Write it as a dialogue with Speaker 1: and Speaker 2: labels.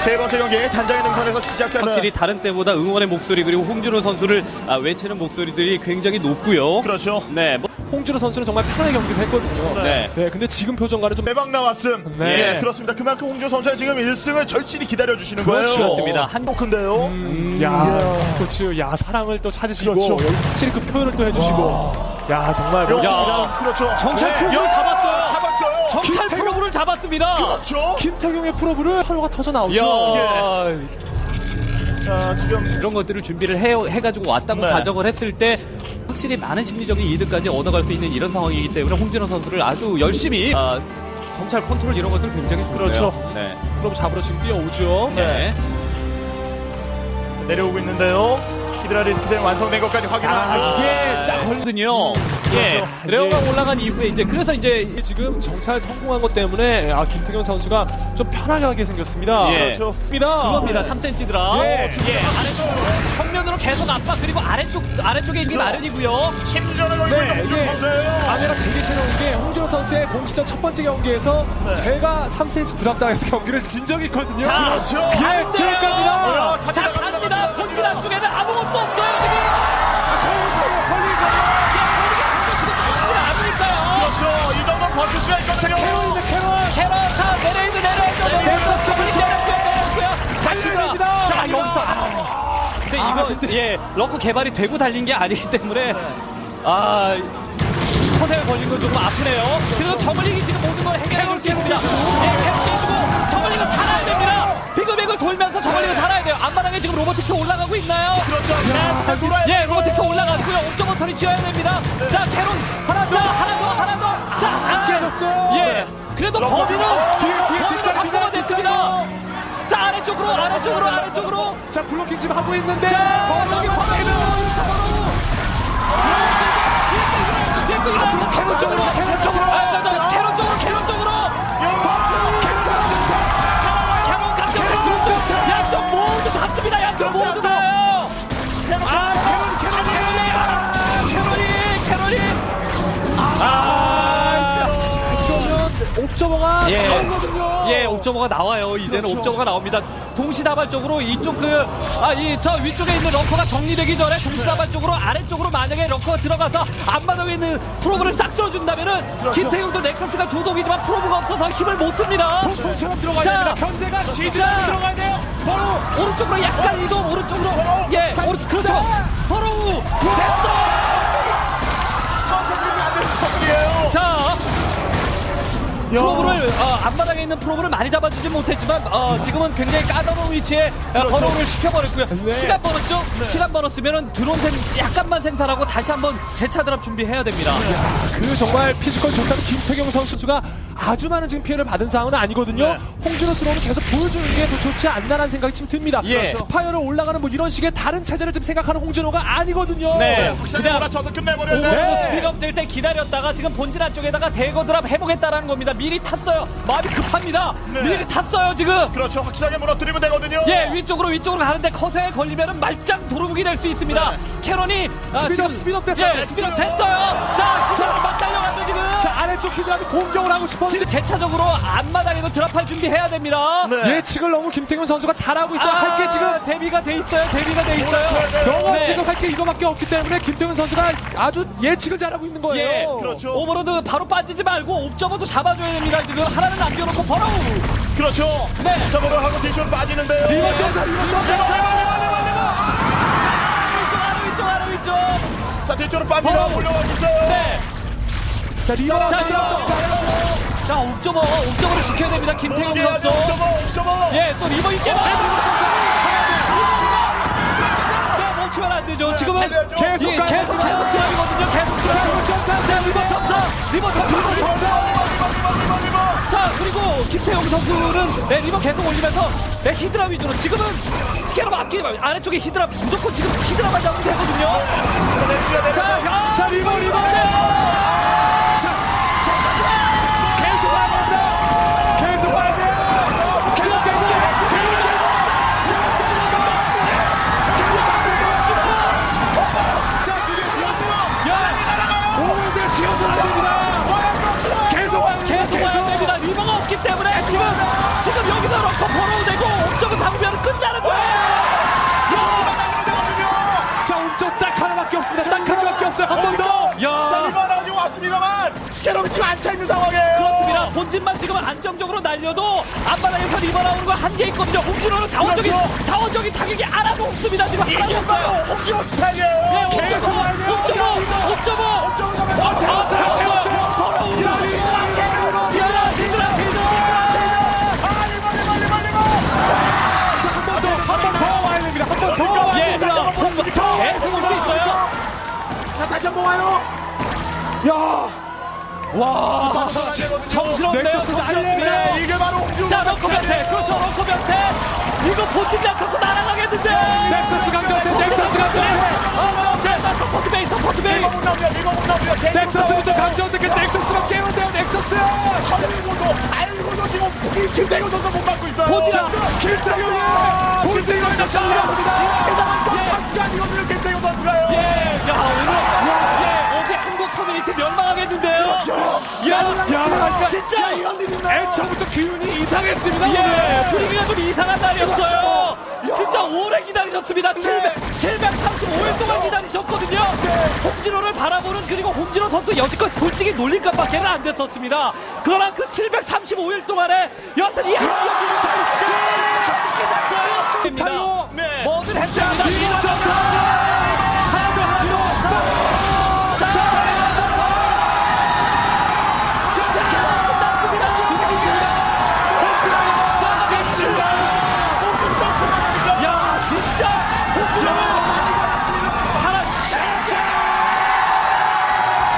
Speaker 1: 세 번째 경기 단장의 능선에서 시작되는
Speaker 2: 확실히 다른 때보다 응원의 목소리 그리고 홍준호 선수를 아, 외치는 목소리들이 굉장히 높고요.
Speaker 1: 그렇죠.
Speaker 2: 네, 뭐,
Speaker 3: 홍준호 선수는 정말 편하게 경기를 했거든요.
Speaker 2: 네.
Speaker 3: 네, 근데 지금 표정과는 좀
Speaker 1: 매박 나왔음.
Speaker 3: 네.
Speaker 1: 예, 그렇습니다. 그만큼 홍조 선수가 지금 1승을 절실히 기다려 주시는 거예요.
Speaker 2: 그렇습니다.
Speaker 1: 한또 큰데요.
Speaker 3: 음, 야 스포츠 야 사랑을 또 찾으시고
Speaker 1: 그렇죠.
Speaker 3: 여기서 확실히 그 표현을 또 해주시고 야 정말 멋집니다.
Speaker 1: 그렇죠.
Speaker 2: 정찰
Speaker 1: 네. 야,
Speaker 2: 잡았어요.
Speaker 1: 잡았어요.
Speaker 2: 정찰
Speaker 3: 김태경-
Speaker 2: 프로브를 잡았습니다.
Speaker 1: 그렇죠.
Speaker 3: 김태경의 프로브를 파로가 터져 나오죠.
Speaker 2: 야,
Speaker 1: 자, 지금
Speaker 2: 이런 것들을 준비를 해, 해가지고 왔다고
Speaker 1: 네.
Speaker 2: 가정을 했을 때 확실히 많은 심리적인 이득까지 얻어갈 수 있는 이런 상황이기 때문에 홍진호 선수를 아주 열심히 아, 정찰 컨트롤 이런 것들 굉장히 좋네요.
Speaker 1: 그렇죠.
Speaker 2: 네.
Speaker 3: 프로브 잡으러 지금 뛰어오죠.
Speaker 2: 네.
Speaker 1: 내려오고 있는데요. 히드라 리스크된 완성된 것까지 확인하는
Speaker 3: 아,
Speaker 1: 중.
Speaker 3: 이게 딱
Speaker 2: 거든요. 예.
Speaker 1: 그렇죠.
Speaker 2: 레어가
Speaker 3: 예.
Speaker 2: 올라간 이후에 이제 그래서 이제
Speaker 3: 이게 지금 정찰 성공한 것 때문에 아, 김태경 선수가 좀 편하게 하게 생겼습니다.
Speaker 2: 예.
Speaker 1: 그렇죠.
Speaker 2: 그겁니다. 3cm더라.
Speaker 3: 예.
Speaker 2: 예. 아래쪽으로 정면으로 계속 압박 그리고 아래쪽 아래쪽에 있는
Speaker 1: 그렇죠.
Speaker 2: 마련이고요.
Speaker 1: 심리전을 걸고
Speaker 3: 네,
Speaker 1: 있는 홍조
Speaker 3: 이게
Speaker 1: 선수예요.
Speaker 3: 카메라 되게 새로운 게 홍준호 선수의 공식전 첫 번째 경기에서
Speaker 1: 네.
Speaker 3: 제가 3cm 드랍 당해서 경기를 진 적이 있거든요.
Speaker 2: 자,
Speaker 1: 그렇죠.
Speaker 3: 예,
Speaker 2: 안 돼요.
Speaker 3: 들어갑니다.
Speaker 1: 어, 갑니다,
Speaker 2: 자,
Speaker 1: 갑니다,
Speaker 2: 갑니다. 본질. 안쪽에는 아무것도 없어요, 지금.
Speaker 1: 이거,
Speaker 2: 예, 러커 개발이 되고 달린 게 아니기 때문에, 아, 커세가 걸린 건 조금 아프네요. 그래도 저글링이 지금 모든 걸 해결할 수 있습니다. 예, 캐럿 깨주고, 저글링은 살아야 됩니다. 비글비글 돌면서 저글링은 살아야 돼요. 앞바닥에 지금 로보틱스 올라가고 있나요?
Speaker 1: 그렇죠. 자, 돌아야
Speaker 2: 예, 로보틱스 올라가고요. 옵저버터리 지어야 됩니다. 자, 캐론 하나, 자, 하나 더, 하나 더. 자,
Speaker 3: 안 깨졌어요.
Speaker 2: 예, 그래도 범위는
Speaker 3: 뒤에, 뒤에
Speaker 2: 범위 아래쪽으로, 아래쪽으로, 아래쪽으로.
Speaker 3: 자 블로킹 지금 하고 있는데
Speaker 2: 자,
Speaker 3: 어,
Speaker 2: 저기
Speaker 3: 저기
Speaker 2: 버리면 저거로. 뒤에 거 일어나서 캐론 쪽으로, 캐론 쪽으로. 아, 쪽으로, 캐론 쪽으로.
Speaker 3: 옵저버가
Speaker 2: 나와요. 이제는
Speaker 3: 그렇죠.
Speaker 2: 옵저버가 나옵니다. 동시다발적으로 이쪽 그, 아, 이, 저 위쪽에 있는 럭커가 정리되기 전에 동시다발적으로 아래쪽으로 만약에 럭커가 들어가서 앞마당에 있는 프로브를 싹 쓸어준다면은
Speaker 3: 그렇죠.
Speaker 2: 김태훈도 넥서스가 두 독이지만 프로브가 없어서 힘을 못 씁니다.
Speaker 3: 통처럼 들어가야
Speaker 2: 자.
Speaker 3: 됩니다.
Speaker 2: 자.
Speaker 3: 지지하게 들어가야 돼요. 바로
Speaker 2: 오른쪽으로 약간 이동, 오른쪽으로. 예,
Speaker 3: 살-
Speaker 2: 오른, 그렇죠. 바로 됐어! 자, 프로브를 어, 앞마당에 있는 프로브를 많이 잡아주지 못했지만 어, 지금은 굉장히 까다로운 위치에 어, 번호를 시켜버렸고요.
Speaker 3: 네.
Speaker 2: 시간 벌었죠? 시간 벌었으면 드론 생 약간만 생산하고 다시 한번 재차 드랍 준비해야 됩니다.
Speaker 3: 그 정말 피지컬 좋다는 김태경 선수가 아주 많은 지금 피해를 받은 상황은 아니거든요.
Speaker 1: 네.
Speaker 3: 홍준호 스로는 계속 보여주는 게 더 좋지 않나라는 생각이 지금 듭니다.
Speaker 2: 예.
Speaker 3: 스파이어를 올라가는 뭐 이런 식의 다른 체제를 지금 생각하는 홍준호가 아니거든요.
Speaker 2: 네.
Speaker 1: 확실히
Speaker 2: 그냥
Speaker 1: 몰아쳐서 끝내버려야
Speaker 2: 오버로드
Speaker 1: 돼.
Speaker 3: 네.
Speaker 2: 스피드업 될 때 기다렸다가 지금 본진 안쪽에다가 대거 드랍 해보겠다라는 겁니다. 미리 탔어요. 마음이 급합니다.
Speaker 1: 네.
Speaker 2: 미리 탔어요 지금.
Speaker 1: 그렇죠. 확실하게 무너뜨리면 되거든요.
Speaker 2: 예, 위쪽으로 위쪽으로 가는데 커세에 걸리면은 말짱 도루묵이 될 수 있습니다. 캐런이 아,
Speaker 3: 스피드업,
Speaker 2: 지금
Speaker 3: 스피드업 됐어요.
Speaker 2: 예, 스피드업 됐어요. 자, 히드라로 막 달려가죠 지금.
Speaker 3: 자 아래쪽 히드라도 공격을 하고 싶었는데
Speaker 2: 지금 제차적으로 앞마당에도 드랍할 준비해야 됩니다.
Speaker 1: 네.
Speaker 3: 예측을 너무 김태경 선수가 잘하고 있어요.
Speaker 2: 아,
Speaker 3: 할게 지금
Speaker 2: 대비가 돼 있어요. 대비가 돼 있어요.
Speaker 3: 영어
Speaker 2: 네.
Speaker 3: 지금 할 게 이거밖에 없기 때문에 김태균 선수가 아주 예측을 잘하고 있는 거예요.
Speaker 2: 예,
Speaker 1: 그렇죠.
Speaker 2: 오버로드 바로 빠지지 말고 옵저버도 잡아줘야 됩니다. 지금 하나는 남겨놓고 버러우.
Speaker 1: 그렇죠.
Speaker 2: 네.
Speaker 1: 저거를 하고 뒤쪽으로 빠지는데요.
Speaker 3: 리버 점사, 리버 점사.
Speaker 2: 위쪽 아래 위쪽.
Speaker 1: 자, 뒤쪽으로 빠지고 올려가고 있어요.
Speaker 2: 네.
Speaker 3: 자 리버
Speaker 2: 자,
Speaker 3: 리버 점사.
Speaker 2: 자, 옵저버, 옵저버를 지켜야 됩니다. 김태경. 선수.
Speaker 1: 옥저버, 옥저버.
Speaker 2: 예, 또 리버 있게 봐. 네, 멈추면 안 되죠. 지금은. 계속
Speaker 3: 계속
Speaker 2: 계속. 드랍이거든요. 계속 드랍.
Speaker 3: 리버 점사,
Speaker 2: 자, 리버 점사, 리버 점사, 리버 점사. 자, 그리고 김태용 선수는 네, 리버 계속 올리면서 네, 히드라 위주로 지금은 스캐럽 아끼지 말고 아래쪽에 히드라 무조건 지금 히드라만 잡으면 되거든요.
Speaker 1: 자, 내려.
Speaker 2: 자, 야,
Speaker 3: 자 리버 리버. 자 없어요. 한 번 더.
Speaker 2: 야.
Speaker 1: 자 리바나가지고 왔습니다만 스캐럽이 지금 안 차 있는 상황이에요.
Speaker 2: 그렇습니다. 본진만 지금 안정적으로 날려도 앞바닥에서 리버 나오는 거 한계 있거든요. 홍진호는 자원적인
Speaker 1: 그렇죠.
Speaker 2: 자원적인 타격이 하나도 없습니다. 지금 하나도
Speaker 1: 이게
Speaker 2: 없어요.
Speaker 1: 홍진호 스타일이에요.
Speaker 2: 네,
Speaker 1: 계속
Speaker 2: 5.5, 5.5,
Speaker 1: 다시 한 번 와요.
Speaker 3: 야.
Speaker 2: 와,
Speaker 1: 정신없네요.
Speaker 2: 정신없네요.
Speaker 3: 넥서스
Speaker 2: 정신없습니다.
Speaker 1: 네, 이게 바로 홍진호.
Speaker 2: 자, 럭커 변태. 그렇죠, 럭커 변태. 이거 본진 넥서스 날아가겠는데.
Speaker 3: 넥서스 강조한테 넥서스 강조한테.
Speaker 2: 아, 자, 서포트 베이, 서포트 베이.
Speaker 1: 리바 못 나옵니다. 리바 못. 계속
Speaker 3: 넥서스부터. 강조한테 넥서스가 깨운데요. 넥서스.
Speaker 1: 알고도 알고도 지금 김- 김태균 선수 못 맞고 있어요.
Speaker 2: 보지
Speaker 3: 자,
Speaker 2: 않죠?
Speaker 3: 김태균이 본진 합니다.
Speaker 1: 게다가 또
Speaker 2: 예.
Speaker 1: 찬스가 아니거든요.
Speaker 2: 야, 야, 진짜.
Speaker 1: 야, 이런 일이 있나요?
Speaker 3: 애초부터 기운이 이상했습니다.
Speaker 2: 예,
Speaker 3: 오늘.
Speaker 2: 분위기가 좀 이상한 날이었어요.
Speaker 1: 그렇죠.
Speaker 2: 진짜 오래 기다리셨습니다. 700, 735일 동안 기다리셨거든요. 홍진호를 바라보는 그리고 홍진호 선수 여지껏 솔직히 놀림감밖에는 안 됐었습니다. 그러나 그 735일 동안에 여하튼 이 한기